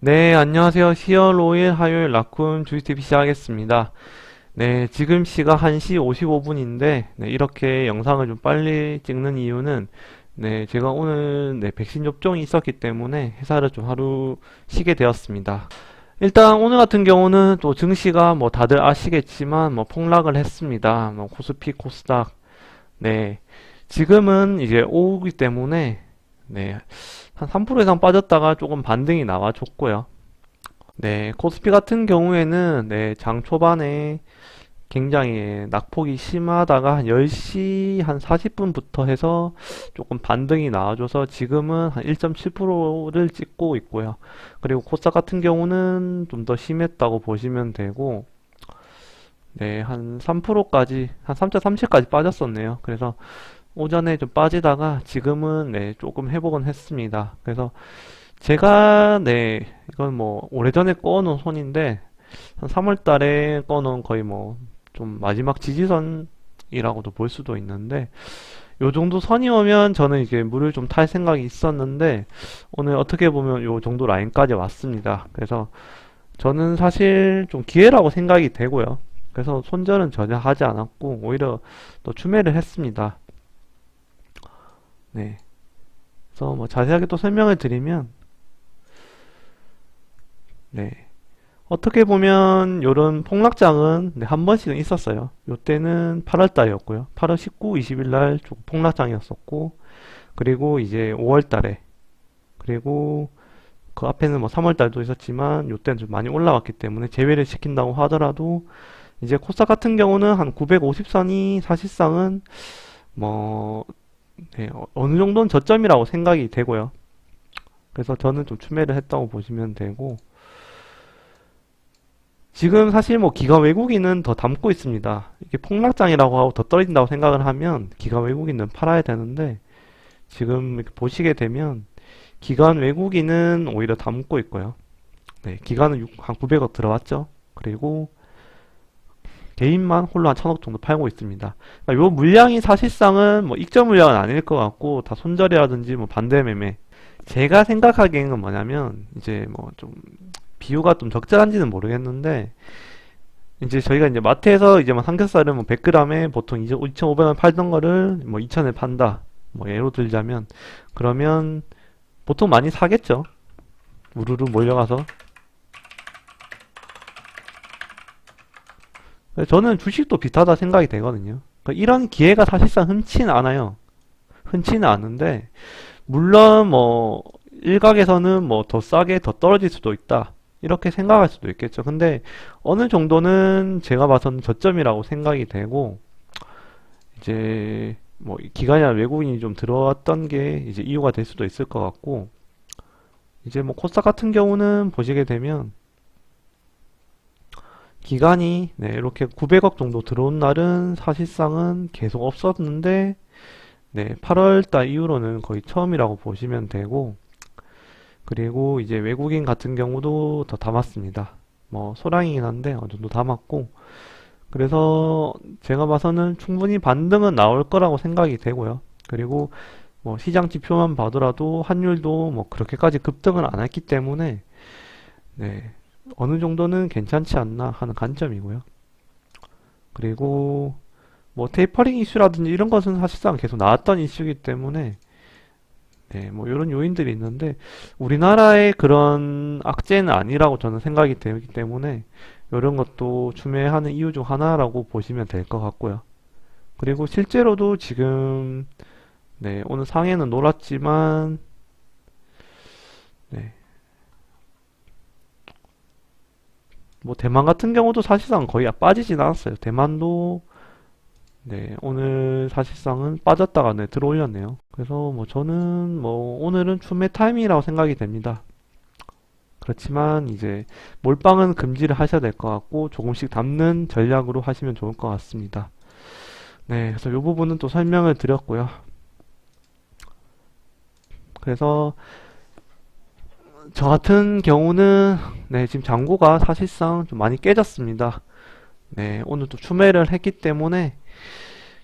네, 안녕하세요. 10월 5일 화요일 라쿤 주이TV 시작하겠습니다. 네, 지금 시각 1시 55분인데, 네, 이렇게 영상을 좀 빨리 찍는 이유는, 네, 제가 오늘, 네, 백신 접종이 있었기 때문에 회사를 좀 하루 쉬게 되었습니다. 일단 오늘 같은 경우는 또 증시가 뭐 다들 아시겠지만, 뭐 폭락을 했습니다. 뭐 코스피, 코스닥. 네, 지금은 이제 오후기 때문에, 네, 한 3% 이상 빠졌다가 조금 반등이 나와줬고요. 네, 코스피 같은 경우에는 네, 장 초반에 굉장히 낙폭이 심하다가 한 10시 한 40분부터 해서 조금 반등이 나와줘서 지금은 한 1.7%를 찍고 있고요. 그리고 코스닥 같은 경우는 좀 더 심했다고 보시면 되고, 네, 한 3%까지, 한 3.37까지 빠졌었네요. 그래서 오전에 좀 빠지다가 지금은 네, 조금 회복은 했습니다. 그래서 제가 네, 이건 뭐 오래전에 꺼놓은 손인데 한 3월 달에 꺼놓은 거의 뭐 좀 마지막 지지선이라고도 볼 수도 있는데 요 정도 선이 오면 저는 이제 물을 좀 탈 생각이 있었는데 오늘 어떻게 보면 요 정도 라인까지 왔습니다. 그래서 저는 사실 좀 기회라고 생각이 되고요. 그래서 손절은 전혀 하지 않았고 오히려 또 추매를 했습니다. 네. 그래서 뭐 자세하게 또 설명을 드리면, 네. 어떻게 보면 요런 폭락장은 네, 한 번씩은 있었어요. 요때는 8월 달이었고요. 8월 19, 20일 날 조금 폭락장이었었고, 그리고 이제 5월 달에, 그리고 그 앞에는 뭐 3월 달도 있었지만, 요때는 좀 많이 올라왔기 때문에 제외를 시킨다고 하더라도, 이제 코스닥 같은 경우는 한 950선이 사실상은 뭐 네, 어- 어느 정도는 저점이라고 생각이 되고요. 그래서 저는 좀 추매를 했다고 보시면 되고, 지금 사실 뭐 기관 외국인은 더 담고 있습니다. 이게 폭락장이라고 하고 더 떨어진다고 생각을 하면 기관 외국인은 팔아야 되는데, 지금 보시게 되면 기관 외국인은 오히려 담고 있고요. 네, 기관은 육- 한 900억 들어왔죠. 그리고 개인만 홀로 한 1000억 정도 팔고 있습니다. 그러니까 요 물량이 사실상은 뭐 익절 물량은 아닐 것 같고 다 손절이라든지 뭐 반대 매매. 제가 생각하기에는 뭐냐면 이제 뭐 좀 비유가 좀 적절한지는 모르겠는데 이제 저희가 이제 마트에서 이제 뭐 삼겹살을 뭐 100g에 보통 2,500원 팔던 거를 뭐 2,000에 판다. 뭐 예로 들자면 그러면 보통 많이 사겠죠. 우르르 몰려가서. 저는 주식도 비슷하다 생각이 되거든요. 그러니까 이런 기회가 사실상 흔치는 않아요. 흔치는 않은데, 물론 뭐, 일각에서는 뭐 더 싸게 더 떨어질 수도 있다. 이렇게 생각할 수도 있겠죠. 근데 어느 정도는 제가 봐서는 저점이라고 생각이 되고, 이제 뭐 기관이나 외국인이 좀 들어왔던 게 이제 이유가 될 수도 있을 것 같고, 이제 뭐 코스닥 같은 경우는 보시게 되면, 기간이 네, 이렇게 900억 정도 들어온 날은 사실상은 계속 없었는데 네, 8월 달 이후로는 거의 처음이라고 보시면 되고 그리고 이제 외국인 같은 경우도 더 담았습니다. 뭐 소량이긴 한데 어느 정도 담았고 그래서 제가 봐서는 충분히 반등은 나올 거라고 생각이 되고요. 그리고 뭐 시장 지표만 봐더라도 환율도 뭐 그렇게까지 급등을 안 했기 때문에 네, 어느 정도는 괜찮지 않나 하는 관점이고요. 그리고 뭐 테이퍼링 이슈라든지 이런 것은 사실상 계속 나왔던 이슈이기 때문에 네, 뭐 이런 요인들이 있는데 우리나라의 그런 악재는 아니라고 저는 생각이 되기 때문에 이런 것도 추매하는 이유 중 하나라고 보시면 될 것 같고요. 그리고 실제로도 지금 네, 오늘 상해는 놀았지만 네, 뭐 대만 같은 경우도 사실상 거의 빠지진 않았어요. 대만도 네, 오늘 사실상은 빠졌다가 네, 들어올렸네요. 그래서 뭐 저는 뭐 오늘은 추매 타임이라고 생각이 됩니다. 그렇지만 이제 몰빵은 금지를 하셔야 될 것 같고 조금씩 담는 전략으로 하시면 좋을 것 같습니다. 네, 그래서 이 부분은 또 설명을 드렸고요. 그래서 저 같은 경우는 네, 지금 잔고가 사실상 좀 많이 깨졌습니다. 네, 오늘 또 추매를 했기 때문에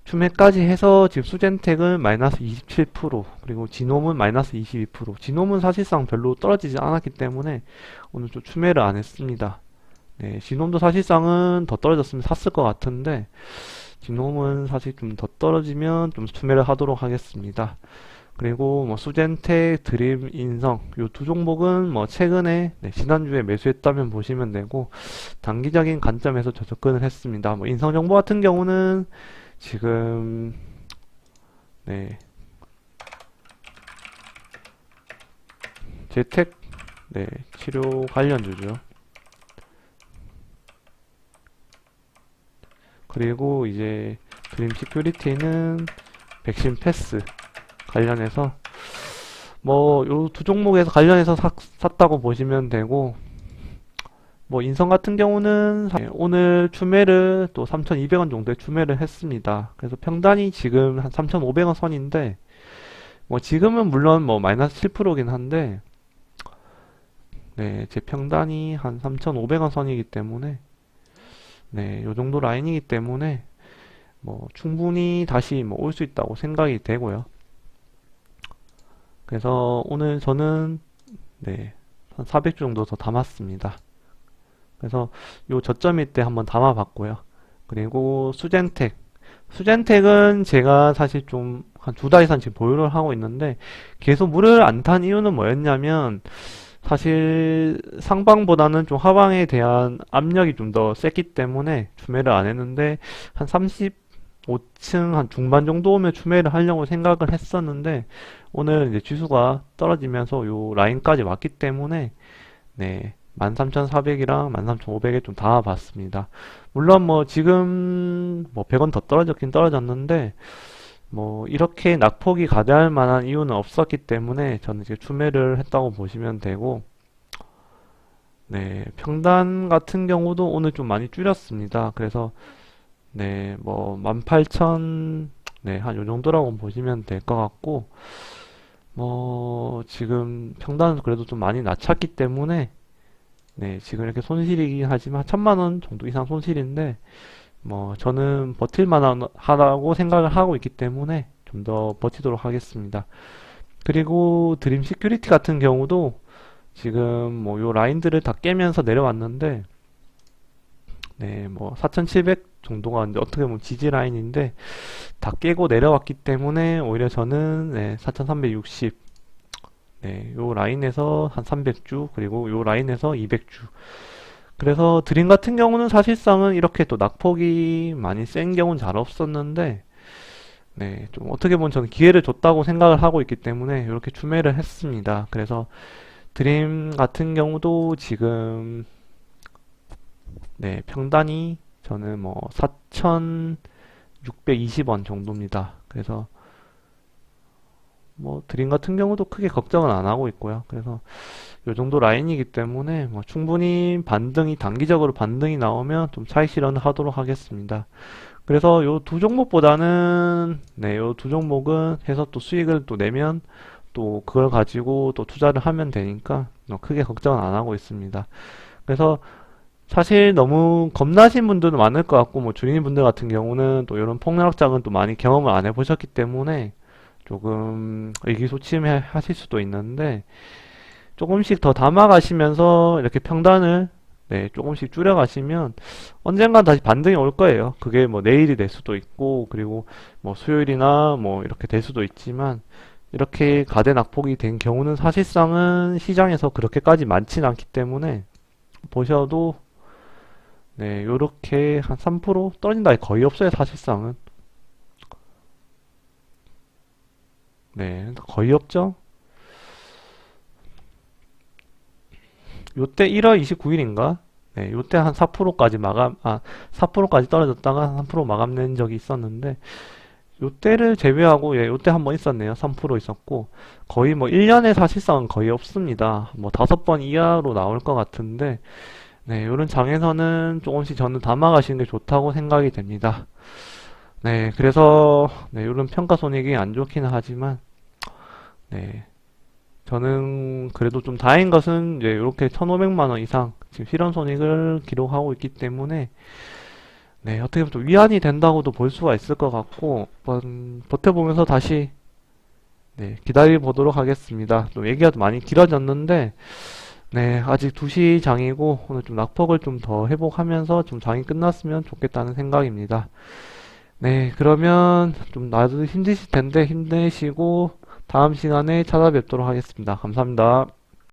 추매까지 해서 지금 수젠텍은 마이너스 27% 그리고 지놈은 마이너스 22% 지놈은 사실상 별로 떨어지지 않았기 때문에 오늘 좀 추매를 안 했습니다. 네, 지놈도 사실상은 더 떨어졌으면 샀을 것 같은데 지놈은 사실 좀 더 떨어지면 좀 추매를 하도록 하겠습니다. 그리고 뭐 수젠텍, 드림, 인성 요두 종목은 뭐 최근에 네, 지난주에 매수했다면 보시면 되고 단기적인 관점에서 저 접근을 했습니다. 뭐 인성 정보 같은 경우는 지금 네 재택 네 치료 관련주죠. 그리고 이제 드림 시큐리티는 백신 패스 관련해서 뭐 요 두 종목에서 관련해서 사- 샀다고 보시면 되고 뭐 인성 같은 경우는 사- 오늘 추매를 또 3,200원 정도에 추매를 했습니다. 그래서 평단이 지금 한 3,500원 선인데 뭐 지금은 물론 뭐 마이너스 7%긴 한데 네, 제 평단이 한 3,500원 선이기 때문에 네, 요 정도 라인이기 때문에 뭐 충분히 다시 뭐 올 수 있다고 생각이 되고요. 그래서 오늘 저는 네, 한 400주 정도 더 담았습니다. 그래서 요 저점일 때 한번 담아봤고요. 그리고 수젠텍. 수젠텍은 제가 사실 좀 한 두 달 이상 지금 보유를 하고 있는데 계속 물을 안 탄 이유는 뭐였냐면 사실 상방보다는 좀 하방에 대한 압력이 좀 더 셌기 때문에 추매를 안 했는데 한 35층 한 중반 정도 오면 추매를 하려고 생각을 했었는데 오늘 이제 지수가 떨어지면서 요 라인까지 왔기 때문에 네 13,400이랑 13,500에 좀 담아봤습니다. 물론 뭐 지금 뭐 100원 더 떨어졌긴 떨어졌는데 뭐 이렇게 낙폭이 가대할 만한 이유는 없었기 때문에 저는 이제 추매를 했다고 보시면 되고 네 평단 같은 경우도 오늘 좀 많이 줄였습니다. 그래서 네 뭐 18,000 네, 한 요 정도라고 보시면 될 것 같고 뭐 지금 평단은 그래도 좀 많이 낮췄기 때문에 네, 지금 이렇게 손실이긴 하지만 천만 원 정도 이상 손실인데 뭐 저는 버틸 만 하다고 생각을 하고 있기 때문에 좀 더 버티도록 하겠습니다. 그리고 드림 시큐리티 같은 경우도 지금 뭐 요 라인들을 다 깨면서 내려왔는데 네, 뭐 4,700 정도가 이제 어떻게 보면 지지 라인인데 다 깨고 내려왔기 때문에 오히려 저는 네, 4,360 네, 요 라인에서 한 300주, 그리고 요 라인에서 200주. 그래서 드림 같은 경우는 사실상은 이렇게 또 낙폭이 많이 센 경우는 잘 없었는데, 네, 좀 어떻게 보면 저는 기회를 줬다고 생각을 하고 있기 때문에 이렇게 추매를 했습니다. 그래서 드림 같은 경우도 지금, 네, 평단이 저는 뭐 4,620원 정도입니다. 그래서 뭐 드림 같은 경우도 크게 걱정은 안 하고 있고요. 그래서 요 정도 라인이기 때문에 뭐 충분히 반등이 단기적으로 반등이 나오면 좀 차익 실현을 하도록 하겠습니다. 그래서 요두 종목보다는 네, 요두 종목은 해서 또 수익을 또 내면 또 그걸 가지고 또 투자를 하면 되니까 뭐 크게 걱정은 안 하고 있습니다. 그래서 사실 너무 겁나신 분들도 많을 것 같고 뭐 주인분 분들 같은 경우는 또 이런 폭락작은 또 많이 경험을 안 해보셨기 때문에 조금 의기소침해 하실 수도 있는데 조금씩 더 담아가시면서 이렇게 평단을 네, 조금씩 줄여가시면 언젠간 다시 반등이 올 거예요. 그게 뭐 내일이 될 수도 있고 그리고 뭐 수요일이나 뭐 이렇게 될 수도 있지만 이렇게 가대 낙폭이 된 경우는 사실상은 시장에서 그렇게까지 많진 않기 때문에 보셔도 네, 요렇게 한 3% 떨어진다 거의 없어요, 사실상은. 네, 거의 없죠? 요때 1월 29일인가? 네, 요때 한 4%까지 마감, 아, 4%까지 떨어졌다가 3% 마감낸 적이 있었는데, 요때를 제외하고, 예, 요때 한 번 있었네요. 3% 있었고, 거의 뭐 1년에 사실상은 거의 없습니다. 뭐 다섯 번 이하로 나올 것 같은데, 네, 요런 장에서는 조금씩 저는 담아가시는 게 좋다고 생각이 됩니다. 네, 그래서, 네, 요런 평가 손익이 안 좋기는 하지만, 네, 저는 그래도 좀 다행인 것은 이제 이렇게 1,500만 원 이상 지금 실현 손익을 기록하고 있기 때문에 네, 어떻게 보면 좀 위안이 된다고도 볼 수가 있을 것 같고, 한번 버텨보면서 다시, 네, 기다려 보도록 하겠습니다. 또 얘기가 좀 많이 길어졌는데, 네, 아직 2시 장이고, 오늘 좀 낙폭을 좀 더 회복하면서 좀 장이 끝났으면 좋겠다는 생각입니다. 네, 그러면 좀 나도 힘드실 텐데 힘내시고, 다음 시간에 찾아뵙도록 하겠습니다. 감사합니다.